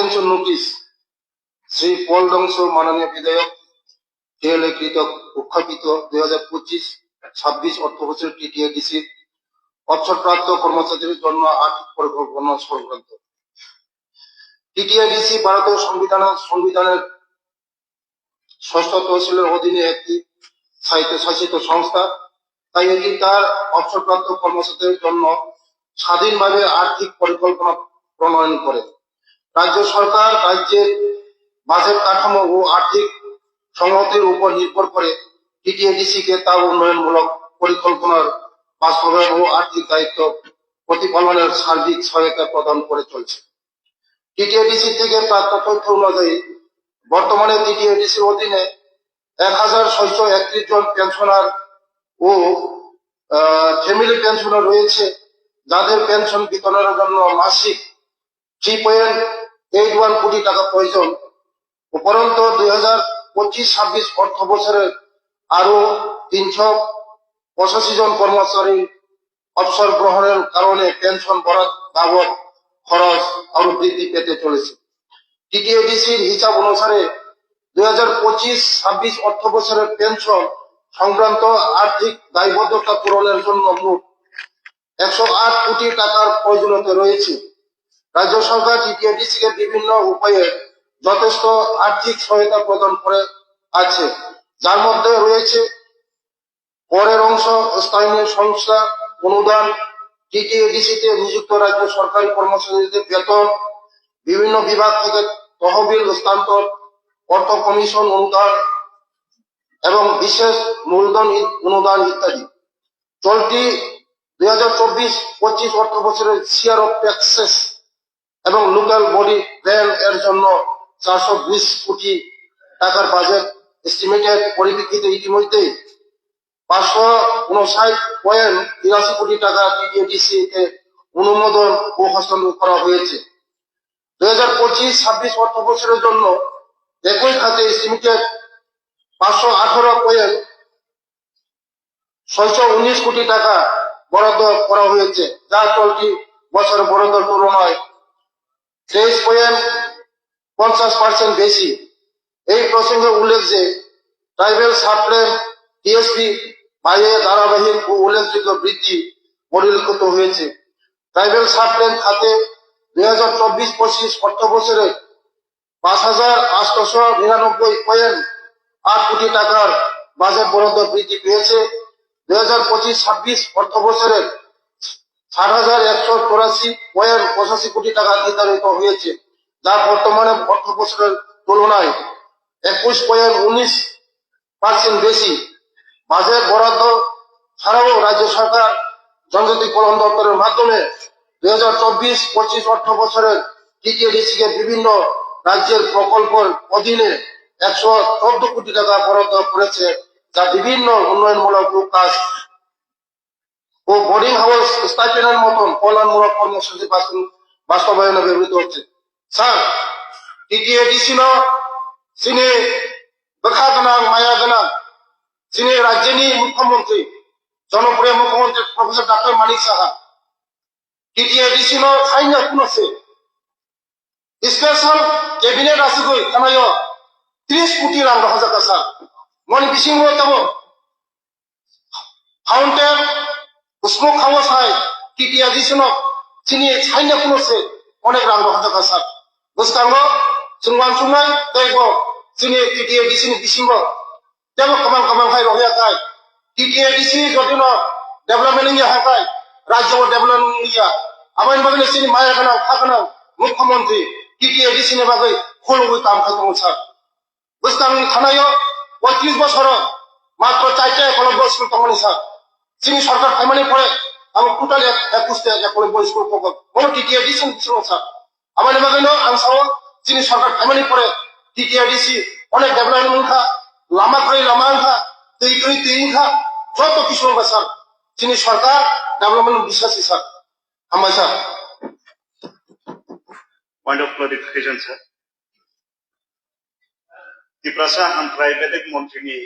Pension notice. Shri Paul দংশ মাননীয় বিধায়ক জেলে কৃত উত্থাপিত দুই হাজার পঁচিশ, ছাব্বিশ অর্থ বছর টিটিএডিসি অবসরপ্রাপ্ত কর্মচারীদের জন্য আর্থিক পরিকল্পনা সংক্রান্ত। টিটিআইডিসি ভারতীয় সংবিধান, সংবিধানের ষষ্ঠ তহসিলের অধীনে একটি স্বায়ত্তশাসিত সংস্থা। তাই এটি তার অবসরপ্রাপ্ত কর্মচারীদের জন্য স্বাধীনভাবে আর্থিক পরিকল্পনা প্রণয়ন করে। রাজ্য সরকার রাজ্যের বাজেট কাঠামো ও আর্থিক সংহতির উপর নির্ভর করে টিটিএডিসি কে তার উন্নয়নমূলক পরিকল্পনার বাস্তবায়ন ও আর্থিক দায়িত্ব প্রতিপালনের সার্বিক সহায়তা প্রদান করে চলছে। টিটিএডিসি থেকে প্রাপ্ত তথ্য অনুযায়ী, বর্তমানে টিটিএডিসির অধীনে এক হাজার ছয়শো একত্রিশ জন পেনশনার ও ফ্যামিলি পেনশনার রয়েছে। যাদের পেনশন বিতরণের জন্য মাসিক থ্রি পয়েন্ট এইট ওয়ান কোটি টাকা প্রয়োজন। উপরন্তু দুই হাজার পঁচিশ ছাব্বিশ অর্থ বছরে আরও তিনশো পঁচাশি জন কর্মচারী অবসর গ্রহণের কারণে পেনশন বরাদ বাবদ খরচ আরও বৃদ্ধি পেতে চলেছে। টিটিএডিসির হিসাব অনুসারে দুই হাজার পঁচিশ ছাব্বিশ অর্থ বছরের পেনশন সংক্রান্ত আর্থিক দায়বদ্ধতা পূরণের জন্য মোট একশো আট কোটি টাকার প্রয়োজনীয়তা রয়েছে। রাজ্য সরকার টিটিএডিসি কে বিভিন্ন উপায়ে যথেষ্ট আর্থিক সহায়তা প্রদান করে আছে, যার মধ্যে রয়েছে করের অংশ, স্থানীয় সংস্থা অনুদান টিটিএডিসি তে নিযুক্ত রাজ্য সরকারি কর্মচারীদের বেতন, বিভিন্ন বিভাগ থেকে তহবিল হস্তান্তর, অর্থ কমিশন অনুদান এবং বিশেষ মূলধন অনুদান ইত্যাদি। চলতি দুই হাজার চব্বিশ পঁচিশ অর্থ বছরের শেয়ার অফ ট্যাক্সেস এবং লোকাল বডি গ্র্যান্ট এর জন্য চারশো বিশ কোটি টাকার বাজেট এস্টিমেটের পরিপ্রেক্ষিতে ইতিমধ্যে পাঁচশো উনষাট পয়েন্ট তিরাশি কোটি টাকা টিটিএডিসি তে অনুমোদন ও হস্তান্তর করা হয়েছে। দুই হাজার পঁচিশ, ছাব্বিশ অর্থ বছরের জন্য একই খাতে এস্টিমেটেড পাঁচশো আঠারো পয়েন্ট ছয়শো উনিশ কোটি টাকা বরাদ্দ করা হয়েছে যা চলতি বছরের বরাদ্দের তুলনায় তেইশ পয়েন্ট পঞ্চাশ পার্সেন্ট বেশি। এই প্রসঙ্গে উল্লেখ যে ট্রাইবেল সাপ্লেন টিএসপি বাইরে ধারাবাহিক ও উল্লেখযোগ্য বৃদ্ধি পরিলক্ষিত হয়েছে। ট্রাইবেল সাপ্লেন খাতে দুই হাজার চব্বিশ পঁচিশ অর্থ বছরে পাঁচ হাজার আটশোশো নিরানব্বই পয়েন্ট আট কোটি টাকার বাজেট বরাদ্দ বৃদ্ধি পেয়েছে। দুই হাজার পঁচিশ ছাব্বিশ অর্থ বছরের ষাট হাজার একশো চৌরাশি পয়েন্ট পঁচাশি কোটি টাকা নির্ধারিত হয়েছে, যা বর্তমানে তুলনায় একুশ পয়েন্ট উনিশ পার্সেন্ট বেশি। বাজেট বরাদ্দ ছাড়াও রাজ্য সরকার কল্যাণ দপ্তরের মাধ্যমে দুই হাজার চব্বিশ পঁচিশ অর্থ বছরের বিভিন্ন রাজ্যের প্রকল্পের অধীনে একশো চোদ্দ কোটি টাকা বরাদ্দ করেছে, যা বিভিন্ন উন্নয়নমূলক কাজ ও বোর্ডিং হাউস স্টাইপেন্ডের মতন কল্যাণমূলক কর্মসূচি বাস্তবায়নে ব্যবহৃত হচ্ছে। স্যার, টিটিএটি ছিল চিনি বেখা গান মায়া গান চিনি রাজ্যের মুখ্যমন্ত্রী, জনপ্রিয় মুখ্যমন্ত্রী professor doctor Manik Saha. TTAT ছিল সাইন কোন আছে স্পেশাল কেবিনেট আছে গৈ কানায় ত্রিশ কোটি রান রাখা যাক স্যার। মন বিশিং যাব ফাউন্টেন उसको खाओ साय टीटिया जी सुनो चिनी छाई ने कुनो से अनेक रांग बहाद का सार उसकांगो चुंगान चुंगान देखो चिनी टीटिया जी सिनी दिसिंगो जब कमान कमान खाई रोहिया खाई टीटिया जी सिनी जो दिनो डेवलपमेंट इंडिया हाकाई राज्य वो डेवलपमेंट इंडिया अमाइन बगने सिनी माया कनाव खाकनाव मुख्यमंत्री टीटिया जी सिनी बगै खोल हुई काम खत्म सार उसकांग थाना यो 35 বছর মাত্র চারটা কলম্বো স্কুল তখন স্যার যিনি সরকার ফ্যামিলি পড়ে আমি টোটাল একুশটা একলব্য স্কুল কোনো টিটিএডিসি ছিল স্যার আমার বাগাইন আं সাও যিনি সরকার ফ্যামিলি পড়ে টিটিআইডিসি অনেক ডেভেলপমেন্ট খা লামা করে লামা খা তৈ করে তৈ খা যত কিছু হবে স্যার যিনি সরকার ডেভেলপমেন্ট বিশ্বাসী sir. হামাই sir. Of clarification, sir. The Prasa and Tribetic Montini